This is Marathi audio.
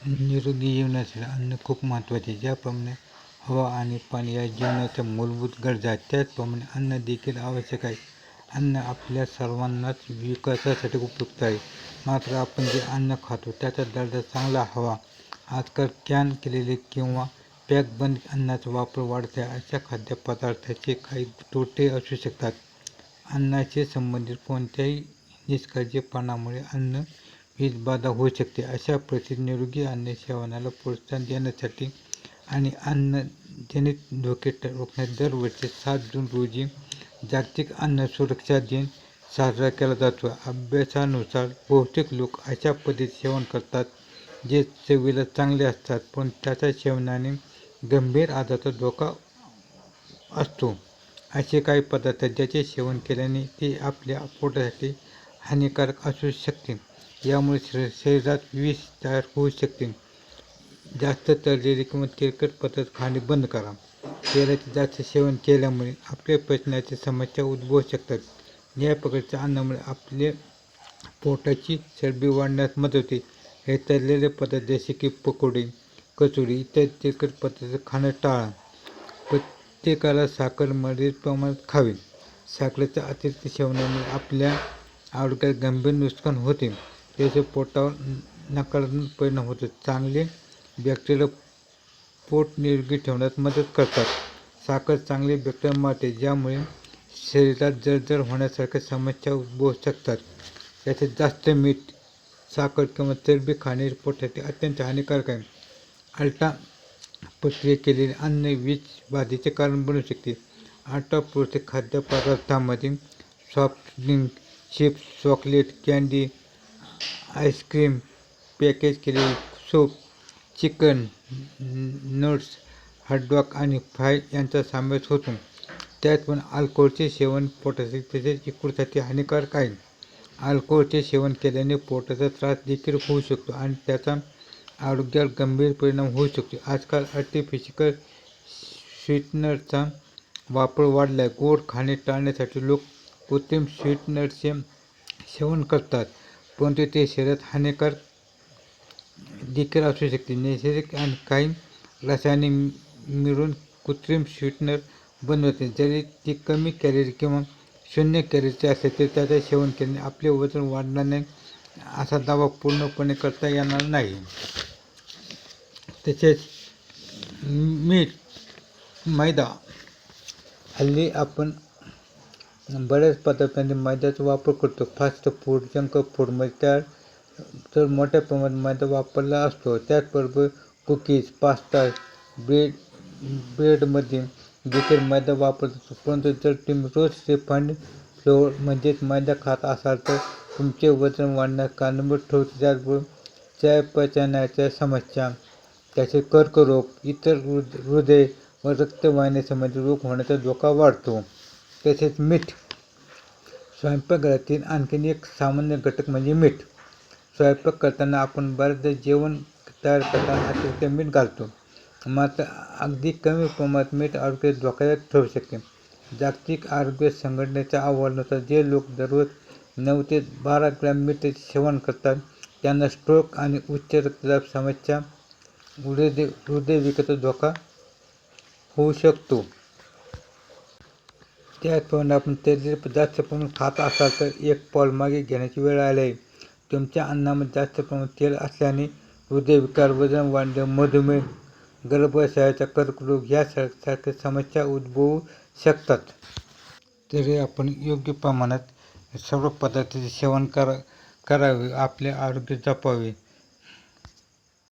निरोगी जीवनासाठी अन्न खूप महत्त्वाचे आहे. ज्याप्रमाणे हवा आणि पाणी या जीवनाच्या मूलभूत गरजा आहेत. त्याचप्रमाणे अन्न देखील आवश्यक आहे. अन्न आपल्या सर्वांनाच विकासासाठी उपयुक्त आहे. मात्र आपण जे अन्न खातो त्याचा दर्जा चांगला हवा. आजकाल कॅन केलेले किंवा पॅक बंद अन्नाचा वापर वाढत आहे अशा खाद्यपदार्थाचे काही तोटे असू शकतात. अन्नाशी संबंधित कोणत्याही निष्काळजीपणामुळे अन्न वीजबाधा होऊ शकते. अशा परिस्थितीत निरोगी अन्न सेवनाला प्रोत्साहन देण्यासाठी आणि अन्नजनित धोके ट- दरवर्षी सात जून रोजी जागतिक अन्न सुरक्षा दिन साजरा केला जातो. अभ्यासानुसार बहुतेक लोक अशा पद्धतीत सेवन करतात जे चवीला चांगले असतात पण त्याच्या सेवनाने गंभीर आजाराचा धोका असतो. असे काही पदार्थ ज्याचे सेवन केल्याने ते आपल्या पोटासाठी हानिकारक असू शकते. यामुळे शरी शरीरात विष तयार होऊ शकते. जास्त तळलेले किंवा तेलकट पदार्थ खाणे बंद करा. तेलाचे जास्त सेवन केल्यामुळे आपल्या पचनाच्या समस्या उद्भवू शकतात. या प्रकारच्या अन्नामुळे आपले पोटाची चरबी वाढण्यास मदत होते. हे तळलेले पदार्थ जसे की पकोडे कचोरी इत्यादी तेलकट पदार्थ खाणं टाळा. प्रत्येकाला साखर मर्यादित प्रमाणात खावी. साखरेच्या अतिरिक्त सेवनामुळे आपल्या आरोग्यात गंभीर नुकसान होते. त्याचे पोटावर नकारात्मक परिणाम होतो. चांगले बॅक्टेरिया पोट निरोगी ठेवण्यास मदत करतात. साखर चांगले बॅक्टेरिया मारते ज्यामुळे शरीरात जळजळ होण्यासारख्या समस्या उद्भवू शकतात. त्याचे जास्त मीठ साखर किंवा चरबी खाणे पोटासाठी अत्यंत हानिकारक आहे. अल्टा प्रक्रिया केलेले अन्न वीज बाधेचे कारण बनू शकते. अल्ट्रा पुरते खाद्यपदार्थांमध्ये soft drink chips chocolate candy ice cream package केलेले soup chicken nuts hot dog आणि फ्राय यांचा समावेश होतो. त्यात पण अल्कोहोलचे सेवन पोटासाठी तसेच यकृतीसाठी हानिकारक आहे. अल्कोहोलचे सेवन केल्याने पोटाचा त्रास देखील होऊ शकतो आणि त्याचा आरोग्यावर गंभीर परिणाम होऊ शकतो. आजकाल आर्टिफिशिकल स्वीटनरचा वापर वाढला आहे गोड खाणे टाळण्यासाठी लोक कृत्रिम स्वीटनरचे सेवन करतात. परंतु ते शरीरात हानिकारक देखील असू शकते. नैसर्गिक आणि काही रसायने मिळून कृत्रिम स्वीटनर बनवते. जरी ती कमी कॅलरी किंवा शून्य कॅलरीचे असते तरी त्याचे सेवन केल्याने आपले वजन वाढणार नाही असा दावा पूर्णपणे करता येणार नाही. तसेच मीठ मैदा हल्ली आपण बऱ्याच पदार्थांनी मैद्याचा वापर करतो. फास्ट फूड जंक फूडमध्ये त्या तर मोठ्या प्रमाणात मैदा वापरला असतो. त्याचबरोबर कुकीज पास्ता ब्रेड ब्रेडमध्ये देखील मैदा वापरतो परंतु जर तुम्ही रोज रिफाईंड फ्लोअर म्हणजेच मैदा खात असाल तर तुमचे वजन वाढण्यास कारणीभूत ठरते त्याचबरोबर चयापचयाच्या समस्या त्याचे कर्करोग इतर हृद हृदय व रक्तवाहिन्यासंबंधी रोग होण्याचा धोका वाढतो. तसेच मीठ. स्वयंपाकघरातील आणखीन एक सामान्य घटक म्हणजे मीठ. स्वयंपाक करताना आपण बऱ्याचदा जेवण तयार करताना अतिरिक्त मीठ घालतो. मात्र अगदी कमी प्रमाणात मीठ आरोग्य धोकादायक ठरू शकते. जागतिक आरोग्य संघटनेच्या अहवालानुसार जे लोक दररोज नऊ ते बारा ग्रॅम मीठाचे सेवन करतात त्यांना स्ट्रोक आणि उच्च रक्तदाब समस्या हृदय हृदयविकाराचा धोका होऊ शकतो. त्याचप्रमाणे आपण ते जर जास्त प्रमाणात खात असाल तर एक पाऊल मागे घेण्याची वेळ आली. आहे तुमच्या अन्नामध्ये जास्त प्रमाणात तेल असल्याने हृदयविकार वजन वाढणे मधुमेह गर्भाशयाचा कर्करोग यासारख्या समस्या उद्भवू शकतात. तरी आपण योग्य प्रमाणात सर्व पदार्थाचे सेवन करा करावे आपले आरोग्य जपावे.